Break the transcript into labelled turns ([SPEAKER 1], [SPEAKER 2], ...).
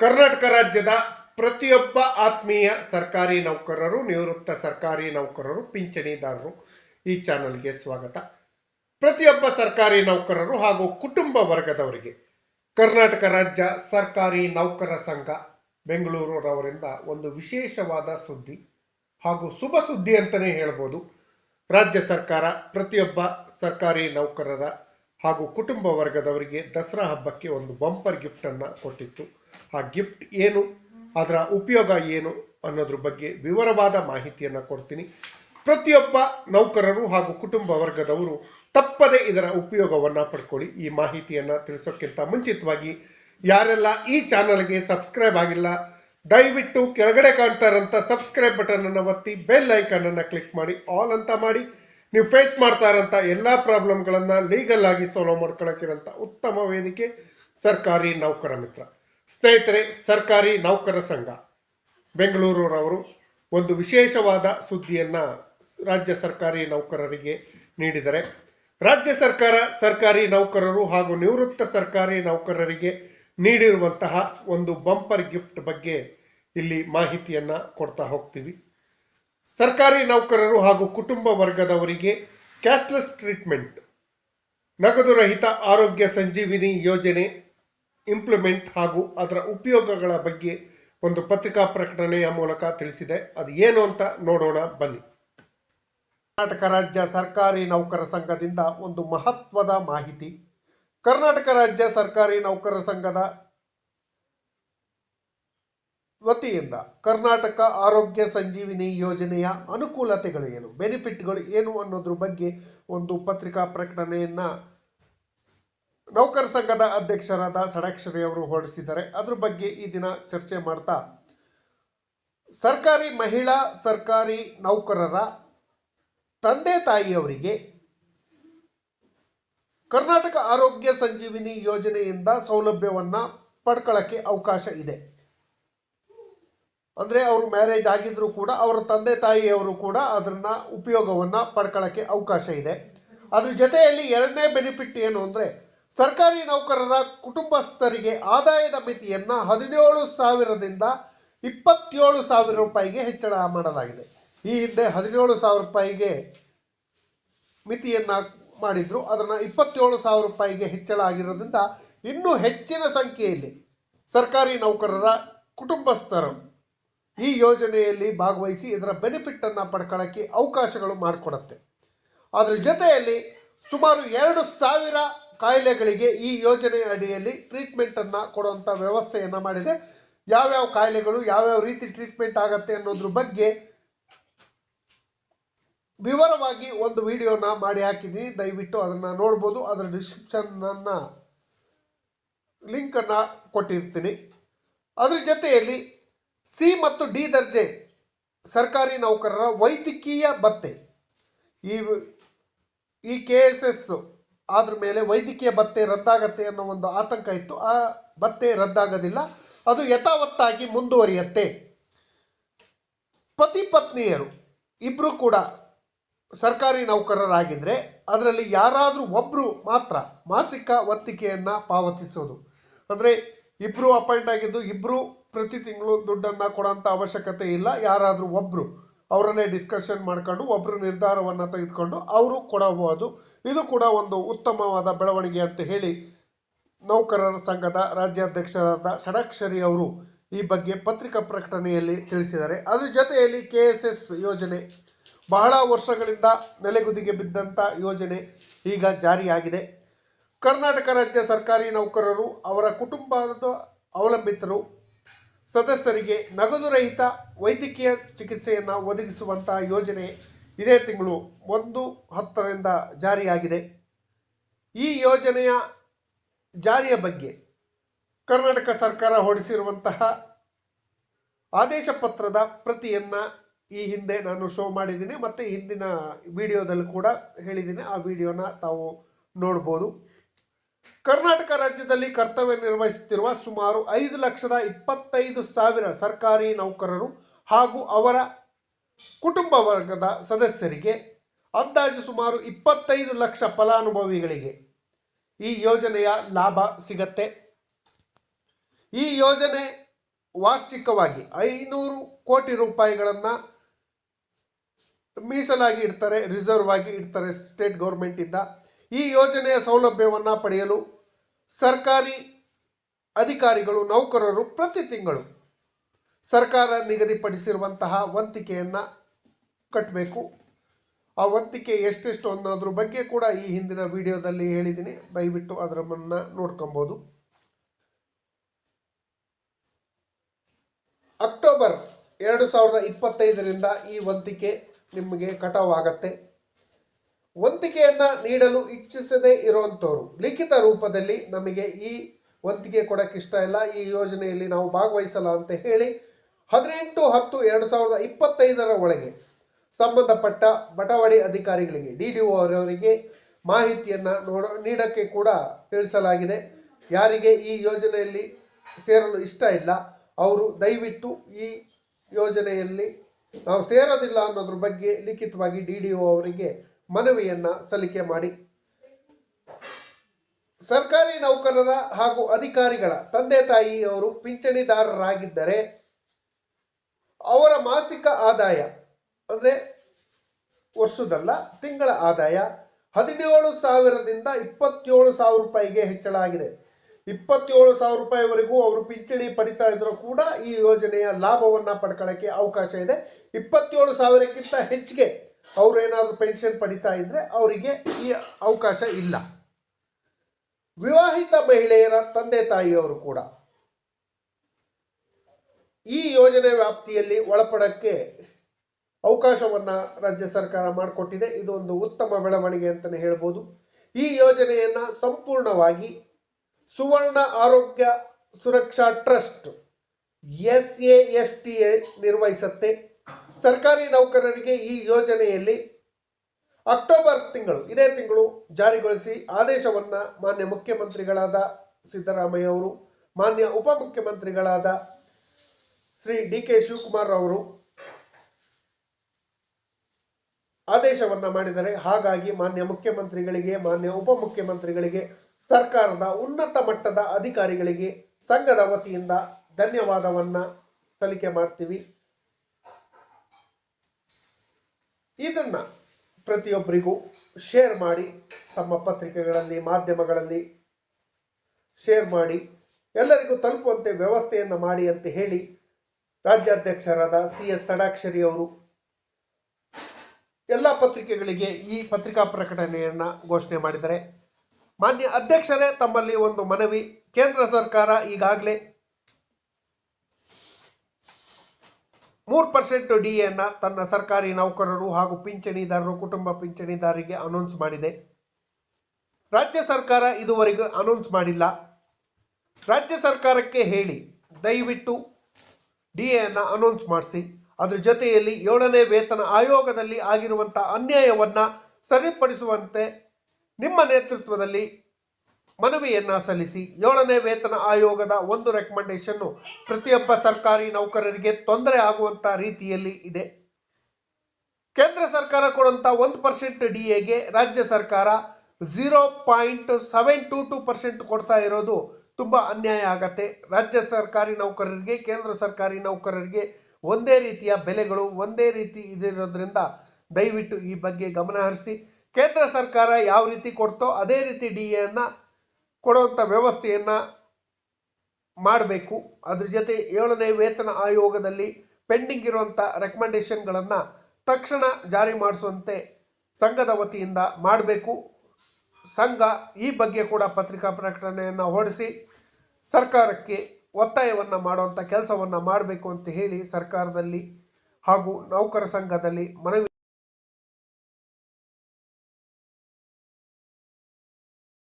[SPEAKER 1] ಕರ್ನಾಟಕ ರಾಜ್ಯದ ಪ್ರತಿಯೊಬ್ಬ ಆತ್ಮೀಯ ಸರ್ಕಾರಿ ನೌಕರರು, ನಿವೃತ್ತ ಸರ್ಕಾರಿ ನೌಕರರು, ಪಿಂಚಣಿದಾರರು ಈ ಚಾನಲ್ಗೆ ಸ್ವಾಗತ. ಪ್ರತಿಯೊಬ್ಬ ಸರ್ಕಾರಿ ನೌಕರರು ಹಾಗೂ ಕುಟುಂಬ ವರ್ಗದವರಿಗೆ ಕರ್ನಾಟಕ ರಾಜ್ಯ ಸರ್ಕಾರಿ ನೌಕರ ಸಂಘ ಬೆಂಗಳೂರವರಿಂದ ಒಂದು ವಿಶೇಷವಾದ ಸುದ್ದಿ ಹಾಗೂ ಶುಭ ಸುದ್ದಿ ಅಂತಲೇ ಹೇಳ್ಬೋದು. ರಾಜ್ಯ ಸರ್ಕಾರ ಪ್ರತಿಯೊಬ್ಬ ಸರ್ಕಾರಿ ನೌಕರರ ಹಾಗೂ ಕುಟುಂಬ ವರ್ಗದವರಿಗೆ ದಸರಾ ಹಬ್ಬಕ್ಕೆ ಒಂದು ಬಂಪರ್ ಗಿಫ್ಟನ್ನು ಕೊಟ್ಟಿತ್ತು. ಆ ಗಿಫ್ಟ್ ಏನು, ಅದರ ಉಪಯೋಗ ಏನು ಅನ್ನೋದ್ರ ಬಗ್ಗೆ ವಿವರವಾದ ಮಾಹಿತಿಯನ್ನು ಕೊಡ್ತೀನಿ. ಪ್ರತಿಯೊಬ್ಬ ನೌಕರರು ಹಾಗೂ ಕುಟುಂಬ ವರ್ಗದವರು ತಪ್ಪದೆ ಇದರ ಉಪಯೋಗವನ್ನು ಪಡ್ಕೊಳ್ಳಿ. ಈ ಮಾಹಿತಿಯನ್ನು ತಿಳಿಸೋಕ್ಕಿಂತ ಮುಂಚಿತವಾಗಿ ಯಾರೆಲ್ಲ ಈ ಚಾನಲ್ಗೆ ಸಬ್ಸ್ಕ್ರೈಬ್ ಆಗಿಲ್ಲ, ದಯವಿಟ್ಟು ಕೆಳಗಡೆ ಕಾಣ್ತಾ ಇರೋಂಥ ಸಬ್ಸ್ಕ್ರೈಬ್ ಬಟನನ್ನು ಒತ್ತಿ ಬೆಲ್ ಐಕನನ್ನು ಕ್ಲಿಕ್ ಮಾಡಿ, ಆಲ್ ಅಂತ ಮಾಡಿ. ನೀವು ಫೇಸ್ ಮಾಡ್ತಾ ಇರೋಂಥ ಎಲ್ಲ ಪ್ರಾಬ್ಲಮ್ಗಳನ್ನು ಲೀಗಲ್ ಆಗಿ ಸಾಲ್ವ್ ಮಾಡ್ಕೊಳಕ್ಕಿರೋಂಥ ಉತ್ತಮ ವೇದಿಕೆ ಸರ್ಕಾರಿ ನೌಕರ ಮಿತ್ರ ಸ್ನೇಹಿತರೆ, ಸರ್ಕಾರಿ ನೌಕರ ಸಂಘ, ಬೆಂಗಳೂರವರು ಒಂದು ವಿಶೇಷವಾದ ಸುದ್ದಿಯನ್ನು ರಾಜ್ಯ ಸರ್ಕಾರಿ ನೌಕರರಿಗೆ ನೀಡಿದರೆ. ರಾಜ್ಯ ಸರ್ಕಾರ ಸರ್ಕಾರಿ ನೌಕರರು ಹಾಗೂ ನಿವೃತ್ತ ಸರ್ಕಾರಿ ನೌಕರರಿಗೆ ನೀಡಿರುವಂತಹ ಒಂದು ಬಂಪರ್ ಗಿಫ್ಟ್ ಬಗ್ಗೆ ಇಲ್ಲಿ ಮಾಹಿತಿಯನ್ನು ಕೊಡ್ತಾ ಹೋಗ್ತೀವಿ. ಸರ್ಕಾರಿ ನೌಕರರು ಹಾಗೂ ಕುಟುಂಬ ವರ್ಗದವರಿಗೆ ಕ್ಯಾಶ್ಲೆಸ್ ಟ್ರೀಟ್ಮೆಂಟ್, ನಗದು ರಹಿತ ಆರೋಗ್ಯ ಸಂಜೀವಿನಿ ಯೋಜನೆ ಇಂಪ್ಲಿಮೆಂಟ್ ಹಾಗೂ ಅದರ ಉಪಯೋಗಗಳ ಬಗ್ಗೆ ಒಂದು ಪತ್ರಿಕಾ ಪ್ರಕಟಣೆಯ ಮೂಲಕ ತಿಳಿಸಿದೆ. ಅದು ಏನು ಅಂತ ನೋಡೋಣ, ಬನ್ನಿ. ಕರ್ನಾಟಕ ರಾಜ್ಯ ಸರ್ಕಾರಿ ನೌಕರ ಸಂಘದಿಂದ ಒಂದು ಮಹತ್ವದ ಮಾಹಿತಿ. ಕರ್ನಾಟಕ ರಾಜ್ಯ ಸರ್ಕಾರಿ ನೌಕರ ಸಂಘದ ವತಿಯಿಂದ ಕರ್ನಾಟಕ ಆರೋಗ್ಯ ಸಂಜೀವಿನಿ ಯೋಜನೆಯ ಅನುಕೂಲತೆಗಳು ಏನು ಬೆನಿಫಿಟ್ಗಳು ಏನು ಅನ್ನೋದ್ರ ಬಗ್ಗೆ ಒಂದು ಪತ್ರಿಕಾ ಪ್ರಕಟಣೆಯನ್ನ ನೌಕರ ಸಂಘದ ಅಧ್ಯಕ್ಷರಾದ ಷಡಾಕ್ಷರಿ ಅವರು ಹೊರಡಿಸಿದ್ದಾರೆ. ಅದ್ರ ಬಗ್ಗೆ ಈ ದಿನ ಚರ್ಚೆ ಮಾಡ್ತಾ ಸರ್ಕಾರಿ ಮಹಿಳಾ, ಸರ್ಕಾರಿ ನೌಕರರ ತಂದೆ ತಾಯಿಯವರಿಗೆ ಕರ್ನಾಟಕ ಆರೋಗ್ಯ ಸಂಜೀವಿನಿ ಯೋಜನೆಯಿಂದ ಸೌಲಭ್ಯವನ್ನ ಪಡ್ಕೊಳ್ಳಕ್ಕೆ ಅವಕಾಶ ಇದೆ. ಅಂದರೆ ಅವರು ಮ್ಯಾರೇಜ್ ಆಗಿದ್ದರೂ ಕೂಡ ಅವರ ತಂದೆ ತಾಯಿಯವರು ಕೂಡ ಅದನ್ನ ಉಪಯೋಗವನ್ನು ಪಡ್ಕೊಳ್ಳೋಕ್ಕೆ ಅವಕಾಶ ಇದೆ. ಅದ್ರ ಜೊತೆಯಲ್ಲಿ ಎರಡನೇ ಬೆನಿಫಿಟ್ ಏನು ಅಂದರೆ ಸರ್ಕಾರಿ ನೌಕರರ ಕುಟುಂಬಸ್ಥರಿಗೆ ಆದಾಯದ ಮಿತಿಯನ್ನು ಹದಿನೇಳು ಸಾವಿರದಿಂದ ಇಪ್ಪತ್ತೇಳು ಸಾವಿರ ರೂಪಾಯಿಗೆ ಹೆಚ್ಚಳ ಮಾಡಲಾಗಿದೆ. ಈ ಹಿಂದೆ ಹದಿನೇಳು ಸಾವಿರ ರೂಪಾಯಿಗೆ ಮಿತಿಯನ್ನು ಮಾಡಿದ್ರು. ಅದನ್ನು ಇಪ್ಪತ್ತೇಳು ಸಾವಿರ ರೂಪಾಯಿಗೆ ಹೆಚ್ಚಳ ಆಗಿರೋದ್ರಿಂದ ಇನ್ನೂ ಹೆಚ್ಚಿನ ಸಂಖ್ಯೆಯಲ್ಲಿ ಸರ್ಕಾರಿ ನೌಕರರ ಕುಟುಂಬಸ್ಥರು ಈ ಯೋಜನೆಯಲ್ಲಿ ಭಾಗವಹಿಸಿ ಇದರ ಬೆನಿಫಿಟ್ಟನ್ನು ಪಡ್ಕೊಳ್ಳೋಕ್ಕೆ ಅವಕಾಶಗಳು ಮಾಡಿಕೊಡುತ್ತೆ. ಅದರ ಜೊತೆಯಲ್ಲಿ ಸುಮಾರು ಎರಡು ಸಾವಿರ ಕಾಯಿಲೆಗಳಿಗೆ ಈ ಯೋಜನೆ ಅಡಿಯಲ್ಲಿ ಟ್ರೀಟ್ಮೆಂಟನ್ನು ಕೊಡುವಂಥ ವ್ಯವಸ್ಥೆಯನ್ನು ಮಾಡಿದೆ. ಯಾವ್ಯಾವ ಕಾಯಿಲೆಗಳು, ಯಾವ್ಯಾವ ರೀತಿ ಟ್ರೀಟ್ಮೆಂಟ್ ಆಗತ್ತೆ ಅನ್ನೋದ್ರ ಬಗ್ಗೆ ವಿವರವಾಗಿ ಒಂದು ವಿಡಿಯೋನ ಮಾಡಿ ಹಾಕಿದ್ದೀನಿ. ದಯವಿಟ್ಟು ಅದನ್ನು ನೋಡ್ಬೋದು. ಅದರ ಡಿಸ್ಕ್ರಿಪ್ಷನ್ನ ಲಿಂಕನ್ನು ಕೊಟ್ಟಿರ್ತೀನಿ. ಅದ್ರ ಜೊತೆಯಲ್ಲಿ ಸಿ ಮತ್ತು ಡಿ ದರ್ಜೆ ಸರ್ಕಾರಿ ನೌಕರರ ವೈದ್ಯಕೀಯ ಭತ್ತೆ. ಈ ಈ ಕೆ ಎಸ್ ಎಸ್ ಆದ್ರ ಮೇಲೆ ವೈದ್ಯಕೀಯ ಭತ್ತೆ ರದ್ದಾಗತ್ತೆ ಅನ್ನೋ ಒಂದು ಆತಂಕ ಇತ್ತು. ಆ ಭತ್ತೆ ರದ್ದಾಗೋದಿಲ್ಲ, ಅದು ಯಥಾವತ್ತಾಗಿ ಮುಂದುವರಿಯುತ್ತೆ. ಪತಿ ಪತ್ನಿಯರು ಇಬ್ಬರು ಕೂಡ ಸರ್ಕಾರಿ ನೌಕರರಾಗಿದ್ದರೆ ಅದರಲ್ಲಿ ಯಾರಾದರೂ ಒಬ್ಬರು ಮಾತ್ರ ಮಾಸಿಕ ಒತ್ತಿಗೆಯನ್ನು ಪಾವತಿಸೋದು. ಅಂದರೆ ಇಬ್ಬರು ಅಪಾಯಿಂಟ್ ಆಗಿದ್ದು ಇಬ್ಬರು ಪ್ರತಿ ತಿಂಗಳು ದುಡ್ಡನ್ನು ಕೊಡೋಂಥ ಅವಶ್ಯಕತೆ ಇಲ್ಲ, ಯಾರಾದರೂ ಒಬ್ಬರು ಅವರಲ್ಲೇ ಡಿಸ್ಕಷನ್ ಮಾಡ್ಕೊಂಡು ಒಬ್ಬರು ನಿರ್ಧಾರವನ್ನು ತೆಗೆದುಕೊಂಡು ಅವರು ಕೊಡಬಹುದು. ಇದು ಕೂಡ ಒಂದು ಉತ್ತಮವಾದ ಬೆಳವಣಿಗೆ ಅಂತ ಹೇಳಿ ನೌಕರರ ಸಂಘದ ರಾಜ್ಯಾಧ್ಯಕ್ಷರಾದ ಷಡಾಕ್ಷರಿ ಅವರು ಈ ಬಗ್ಗೆ ಪತ್ರಿಕಾ ಪ್ರಕಟಣೆಯಲ್ಲಿ ತಿಳಿಸಿದ್ದಾರೆ. ಅದರ ಜೊತೆಯಲ್ಲಿ ಕೆ ಎಸ್ ಎಸ್ ಯೋಜನೆ ಬಹಳ ವರ್ಷಗಳಿಂದ ನೆಲೆಗುದಿಗೆ ಬಿದ್ದಂಥ ಯೋಜನೆ ಈಗ ಜಾರಿಯಾಗಿದೆ. ಕರ್ನಾಟಕ ರಾಜ್ಯ ಸರ್ಕಾರಿ ನೌಕರರು, ಅವರ ಕುಟುಂಬದ ಅವಲಂಬಿತರು ಸದಸ್ಯರಿಗೆ ನಗದು ರಹಿತ ವೈದ್ಯಕೀಯ ಚಿಕಿತ್ಸೆಯನ್ನು ಒದಗಿಸುವಂಥ ಯೋಜನೆ ಇದೇ ತಿಂಗಳು ಒಂದು ಹತ್ತರಿಂದ ಜಾರಿಯಾಗಿದೆ. ಈ ಯೋಜನೆಯ ಜಾರಿಯ ಬಗ್ಗೆ ಕರ್ನಾಟಕ ಸರ್ಕಾರ ಹೊರಡಿಸಿರುವಂತಹ ಆದೇಶ ಪತ್ರದ ಪ್ರತಿಯನ್ನು ಈ ಹಿಂದೆ ನಾನು ಶೋ ಮಾಡಿದ್ದೀನಿ. ಮತ್ತು ಹಿಂದಿನ ವಿಡಿಯೋದಲ್ಲಿ ಕೂಡ ಹೇಳಿದ್ದೀನಿ. ಆ ವಿಡಿಯೋನ ತಾವು ನೋಡ್ಬೋದು. ಕರ್ನಾಟಕ ರಾಜ್ಯದಲ್ಲಿ ಕರ್ತವ್ಯ ನಿರ್ವಹಿಸುತ್ತಿರುವ ಸುಮಾರು ಐದು ಲಕ್ಷದ ಇಪ್ಪತ್ತೈದು ಸಾವಿರ ಸರ್ಕಾರಿ ನೌಕರರು ಹಾಗೂ ಅವರ ಕುಟುಂಬ ವರ್ಗದ ಸದಸ್ಯರಿಗೆ ಅಂದಾಜು ಸುಮಾರು ಇಪ್ಪತ್ತೈದು ಲಕ್ಷ ಫಲಾನುಭವಿಗಳಿಗೆ ಈ ಯೋಜನೆಯ ಲಾಭ ಸಿಗತ್ತೆ. ಈ ಯೋಜನೆ ವಾರ್ಷಿಕವಾಗಿ ಐನೂರು ಕೋಟಿ ರೂಪಾಯಿಗಳನ್ನು ಮೀಸಲಾಗಿ ಇಡ್ತಾರೆ, ರಿಸರ್ವ್ ಆಗಿ ಇಡ್ತಾರೆ ಸ್ಟೇಟ್ ಗೌರ್ಮೆಂಟಿಂದ. ಈ ಯೋಜನೆಯ ಸೌಲಭ್ಯವನ್ನು ಪಡೆಯಲು ಸರ್ಕಾರಿ ಅಧಿಕಾರಿಗಳು, ನೌಕರರು ಪ್ರತಿ ತಿಂಗಳು ಸರ್ಕಾರ ನಿಗದಿಪಡಿಸಿರುವಂತಹ ವಂತಿಕೆಯನ್ನು ಕಟ್ಟಬೇಕು ಆ ವಂತಿಕೆ ಎಷ್ಟೆಷ್ಟು ಅನ್ನೋದ್ರ ಬಗ್ಗೆ ಕೂಡ ಈ ಹಿಂದಿನ ವಿಡಿಯೋದಲ್ಲಿ ಹೇಳಿದ್ದೀನಿ. ದಯವಿಟ್ಟು ಅದರನ್ನ ನೋಡ್ಕೊಬೋದು. ಅಕ್ಟೋಬರ್ ಎರಡು ಸಾವಿರದ ಇಪ್ಪತ್ತೈದರಿಂದ ಈ ವಂತಿಕೆ ನಿಮಗೆ ಕಟಾವ್ ಆಗತ್ತೆ ವಂತಿಕೆಯನ್ನ ನೀಡಲು ಇಚ್ಛಿಸದೇ ಇರುವಂತವರು ಲಿಖಿತ ರೂಪದಲ್ಲಿ ನಮಗೆ ಈ ವಂತಿಗೆ ಕೊಡಕ್ಕೆ ಇಷ್ಟ ಇಲ್ಲ. ಈ ಯೋಜನೆಯಲ್ಲಿ ನಾವು ಭಾಗವಹಿಸಲ್ಲ ಅಂತ ಹೇಳಿ ಹದಿನೆಂಟು ಹತ್ತು ಎರಡು ಸಾವಿರದ ಇಪ್ಪತ್ತೈದರ ಒಳಗೆ ಸಂಬಂಧಪಟ್ಟ ಬಟವಾಡಿ ಅಧಿಕಾರಿಗಳಿಗೆ, ಡಿ ಡಿ ಒ ಅವರವರಿಗೆ ಮಾಹಿತಿಯನ್ನು ನೋಡ, ನೀಡೋಕ್ಕೆ ಕೂಡ ತಿಳಿಸಲಾಗಿದೆ. ಯಾರಿಗೆ ಈ ಯೋಜನೆಯಲ್ಲಿ ಸೇರಲು ಇಷ್ಟ ಇಲ್ಲ, ಅವರು ದಯವಿಟ್ಟು ಈ ಯೋಜನೆಯಲ್ಲಿ ನಾವು ಸೇರೋದಿಲ್ಲ ಅನ್ನೋದ್ರ ಬಗ್ಗೆ ಲಿಖಿತವಾಗಿ ಡಿ ಡಿ ಒ ಅವರಿಗೆ ಮನವಿಯನ್ನು ಸಲ್ಲಿಕೆ ಮಾಡಿ. ಸರ್ಕಾರಿ ನೌಕರರ ಹಾಗೂ ಅಧಿಕಾರಿಗಳ ತಂದೆ ತಾಯಿಯವರು ಪಿಂಚಣಿದಾರರಾಗಿದ್ದರೆ ಅವರ ಮಾಸಿಕ ಆದಾಯ ಅಂದರೆ ವರ್ಷದಲ್ಲ, ತಿಂಗಳ ಆದಾಯ ಹದಿನೇಳು ಸಾವಿರದಿಂದ ಇಪ್ಪತ್ತೇಳು ಸಾವಿರ ರೂಪಾಯಿಗೆ ಹೆಚ್ಚಳ ಆಗಿದೆ. ಇಪ್ಪತ್ತೇಳು ಸಾವಿರ ರೂಪಾಯಿವರೆಗೂ ಅವರು ಪಿಂಚಣಿ ಪಡಿತಾ ಇದ್ರೂ ಕೂಡ ಈ ಯೋಜನೆಯ ಲಾಭವನ್ನು ಪಡ್ಕೊಳ್ಳೋಕ್ಕೆ ಅವಕಾಶ ಇದೆ. ಇಪ್ಪತ್ತೇಳು ಸಾವಿರಕ್ಕಿಂತ ಹೆಚ್ಚಿಗೆ ಅವರು ಏನಾದರೂ ಪೆನ್ಷನ್ ಪಡಿತಾ ಇದ್ದರೆ ಅವರಿಗೆ ಈ ಅವಕಾಶ ಇಲ್ಲ. ವಿವಾಹಿತ ಮಹಿಳೆಯರ ತಂದೆ ತಾಯಿಯವರು ಕೂಡ ಈ ಯೋಜನೆ ವ್ಯಾಪ್ತಿಯಲ್ಲಿ ಒಳಪಡಕ್ಕೆ ಅವಕಾಶವನ್ನ ರಾಜ್ಯ ಸರ್ಕಾರ ಮಾಡಿಕೊಟ್ಟಿದೆ. ಇದು ಒಂದು ಉತ್ತಮ ಬೆಳವಣಿಗೆ ಅಂತಲೇ ಹೇಳ್ಬೋದು. ಈ ಯೋಜನೆಯನ್ನ ಸಂಪೂರ್ಣವಾಗಿ Suvarna Arogya Suraksha trust S A S T ನಿರ್ವಹಿಸುತ್ತೆ. ಸರ್ಕಾರಿ ನೌಕರರಿಗೆ ಈ ಯೋಜನೆಯಲ್ಲಿ ಅಕ್ಟೋಬರ್ ತಿಂಗಳು, ಇದೇ ತಿಂಗಳು ಜಾರಿಗೊಳಿಸಿ ಆದೇಶವನ್ನು ಮಾನ್ಯ ಮುಖ್ಯಮಂತ್ರಿಗಳಾದ ಸಿದ್ದರಾಮಯ್ಯ ಅವರು, ಮಾನ್ಯ ಉಪಮುಖ್ಯಮಂತ್ರಿಗಳಾದ ಶ್ರೀ ಡಿ ಕೆ ಶಿವಕುಮಾರ್ ಅವರು ಆದೇಶವನ್ನು ಮಾಡಿದರೆ ಹಾಗಾಗಿ ಮಾನ್ಯ ಮುಖ್ಯಮಂತ್ರಿಗಳಿಗೆ, ಮಾನ್ಯ ಉಪಮುಖ್ಯಮಂತ್ರಿಗಳಿಗೆ, ಸರ್ಕಾರದ ಉನ್ನತ ಮಟ್ಟದ ಅಧಿಕಾರಿಗಳಿಗೆ ಸಂಘದ ವತಿಯಿಂದ ಧನ್ಯವಾದವನ್ನು ಸಲ್ಲಿಕೆ ಮಾಡ್ತೀವಿ. ಇದನ್ನ ಪ್ರತಿಯೊಬ್ಬರಿಗೂ ಶೇರ್ ಮಾಡಿ, ತಮ್ಮ ಪತ್ರಿಕೆಗಳಲ್ಲಿ, ಮಾಧ್ಯಮಗಳಲ್ಲಿ ಶೇರ್ ಮಾಡಿ, ಎಲ್ಲರಿಗೂ ತಲುಪುವಂತೆ ವ್ಯವಸ್ಥೆಯನ್ನು ಮಾಡಿ ಅಂತ ಹೇಳಿ ರಾಜ್ಯಾಧ್ಯಕ್ಷರಾದ ಸಿ ಎಸ್ ಸಡಾಕ್ಷರಿ ಅವರು ಎಲ್ಲ ಪತ್ರಿಕೆಗಳಿಗೆ ಈ ಪತ್ರಿಕಾ ಪ್ರಕಟಣೆಯನ್ನು ಘೋಷಣೆ ಮಾಡಿದ್ದಾರೆ. ಮಾನ್ಯ ಅಧ್ಯಕ್ಷರೇ, ತಮ್ಮಲ್ಲಿ ಒಂದು ಮನವಿ. ಕೇಂದ್ರ ಸರ್ಕಾರ ಈಗಾಗಲೇ ಮೂರು ಪರ್ಸೆಂಟ್ ಡಿ ಎನ್ನು ತನ್ನ ಸರ್ಕಾರಿ ನೌಕರರು ಹಾಗೂ ಪಿಂಚಣಿದಾರರು, ಕುಟುಂಬ ಪಿಂಚಣಿದಾರರಿಗೆ ಅನೌನ್ಸ್ ಮಾಡಿದೆ. ರಾಜ್ಯ ಸರ್ಕಾರ ಇದುವರೆಗೂ ಅನೌನ್ಸ್ ಮಾಡಿಲ್ಲ. ರಾಜ್ಯ ಸರ್ಕಾರಕ್ಕೆ ಹೇಳಿ, ದಯವಿಟ್ಟು ಡಿ ಎನ್ನ ಅನೌನ್ಸ್ ಮಾಡಿಸಿ. ಅದರ ಜೊತೆಯಲ್ಲಿ ಏಳನೇ ವೇತನ ಆಯೋಗದಲ್ಲಿ ಆಗಿರುವಂಥ ಅನ್ಯಾಯವನ್ನು ಸರಿಪಡಿಸುವಂತೆ ನಿಮ್ಮ ನೇತೃತ್ವದಲ್ಲಿ ಮನವಿಯನ್ನ ಸಲ್ಲಿಸಿ ಏಳನೇ ವೇತನ ಆಯೋಗದ ಒಂದು ರೆಕಮೆಂಡೇಶನ್ನು ಪ್ರತಿಯೊಬ್ಬ ಸರ್ಕಾರಿ ನೌಕರರಿಗೆ ತೊಂದರೆ ಆಗುವಂಥ ರೀತಿಯಲ್ಲಿ ಇದೆ. ಕೇಂದ್ರ ಸರ್ಕಾರ ಕೊಡುವಂಥ ಒಂದು ಪರ್ಸೆಂಟ್ ಡಿ ಎಗೆ ರಾಜ್ಯ ಸರ್ಕಾರ zero point seven two two percent ಕೊಡ್ತಾ ಇರೋದು ತುಂಬ ಅನ್ಯಾಯ ಆಗತ್ತೆ. ರಾಜ್ಯ ಸರ್ಕಾರಿ ನೌಕರರಿಗೆ, ಕೇಂದ್ರ ಸರ್ಕಾರಿ ನೌಕರರಿಗೆ ಒಂದೇ ರೀತಿಯ ಬೆಲೆಗಳು, ಒಂದೇ ರೀತಿ ಇದಿರೋದ್ರಿಂದ ದಯವಿಟ್ಟು ಈ ಬಗ್ಗೆ ಗಮನ ಹರಿಸಿ. ಕೇಂದ್ರ ಸರ್ಕಾರ ಯಾವ ರೀತಿ ಕೊಡ್ತೋ ಅದೇ ರೀತಿ ಡಿ ಎನ್ನು ಕೊಡುವಂಥ ವ್ಯವಸ್ಥೆಯನ್ನು ಮಾಡಬೇಕು. ಅದ್ರ ಜೊತೆ ಏಳನೇ ವೇತನ ಆಯೋಗದಲ್ಲಿ ಪೆಂಡಿಂಗ್ ಇರುವಂಥ ರೆಕಮೆಂಡೇಷನ್ಗಳನ್ನು ತಕ್ಷಣ ಜಾರಿ ಮಾಡಿಸುವಂತೆ ಸಂಘದ ವತಿಯಿಂದ ಮಾಡಬೇಕು. ಸಂಘ ಈ ಬಗ್ಗೆ ಕೂಡ ಪತ್ರಿಕಾ ಪ್ರಕಟಣೆಯನ್ನು ಹೊರಡಿಸಿ ಸರ್ಕಾರಕ್ಕೆ ಒತ್ತಾಯವನ್ನು ಮಾಡುವಂಥ ಕೆಲಸವನ್ನು ಮಾಡಬೇಕು ಅಂತ ಹೇಳಿ ಸರ್ಕಾರದಲ್ಲಿ ಹಾಗೂ ನೌಕರ ಸಂಘದಲ್ಲಿ ಮನವಿ